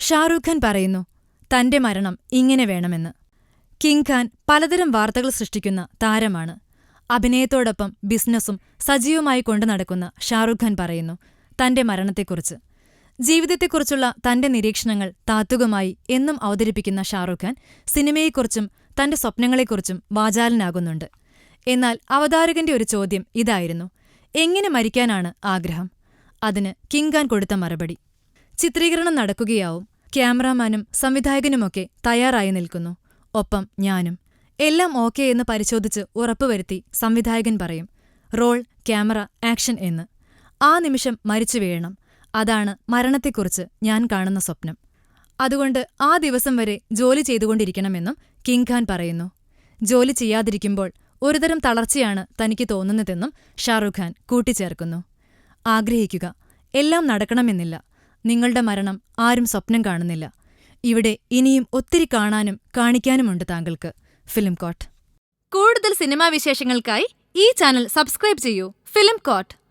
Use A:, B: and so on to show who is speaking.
A: ഷാറൂഖ് ഖാൻ പറയുന്നു തന്റെ മരണം ഇങ്ങനെ വേണമെന്ന്. കിങ് ഖാൻ പലതരം വാർത്തകൾ സൃഷ്ടിക്കുന്ന താരമാണ്. അഭിനയത്തോടൊപ്പം ബിസിനസ്സും സജീവമായി കൊണ്ടു നടക്കുന്ന ഷാറൂഖ് ഖാൻ പറയുന്നു തന്റെ മരണത്തെക്കുറിച്ച്. ജീവിതത്തെക്കുറിച്ചുള്ള തന്റെ നിരീക്ഷണങ്ങൾ താത്വികമായി എന്നും അവതരിപ്പിക്കുന്ന ഷാറൂഖ് ഖാൻ സിനിമയെക്കുറിച്ചും തന്റെ സ്വപ്നങ്ങളെക്കുറിച്ചും വാചാലനാകുന്നുണ്ട്. എന്നാൽ അവതാരകന്റെ ഒരു ചോദ്യം ഇതായിരുന്നു എങ്ങനെ മരിക്കാനാണ് ആഗ്രഹം? അതിന് കിങ്കാൻ കൊടുത്ത മറുപടി. ചിത്രീകരണം നടക്കുകയാവും. ക്യാമറാമാനും സംവിധായകനുമൊക്കെ തയ്യാറായി നിൽക്കുന്നു. ഒപ്പം ഞാനും. എല്ലാം ഓക്കെ എന്ന് പരിശോധിച്ച് ഉറപ്പുവരുത്തി സംവിധായകൻ പറയും റോൾ ക്യാമറ ആക്ഷൻ എന്ന്. ആ നിമിഷം മരിച്ചു വീഴണം. അതാണ് മരണത്തെക്കുറിച്ച് ഞാൻ കാണുന്ന സ്വപ്നം. അതുകൊണ്ട് ആ ദിവസം വരെ ജോലി ചെയ്തുകൊണ്ടിരിക്കണമെന്നും കിങ് ഖാൻ പറയുന്നു. ജോലി ചെയ്യാതിരിക്കുമ്പോൾ ഒരുതരം തളർച്ചയാണ് തനിക്ക് തോന്നുന്നതെന്നും ഷാറുഖ് ഖാൻ കൂട്ടിച്ചേർക്കുന്നു. ആഗ്രഹിക്കുക. എല്ലാം നടക്കണമെന്നില്ല. നിങ്ങളുടെ മരണം ആരും സ്വപ്നം കാണുന്നില്ല. ഇവിടെ ഇനിയും ഒത്തിരി കാണാനും കാണിക്കാനുമുണ്ട് താങ്കൾക്ക്. Film court. കൂടുതൽ സിനിമാ വിശേഷങ്ങൾക്കായി ഈ ചാനൽ സബ്സ്ക്രൈബ് ചെയ്യൂ. Film coat.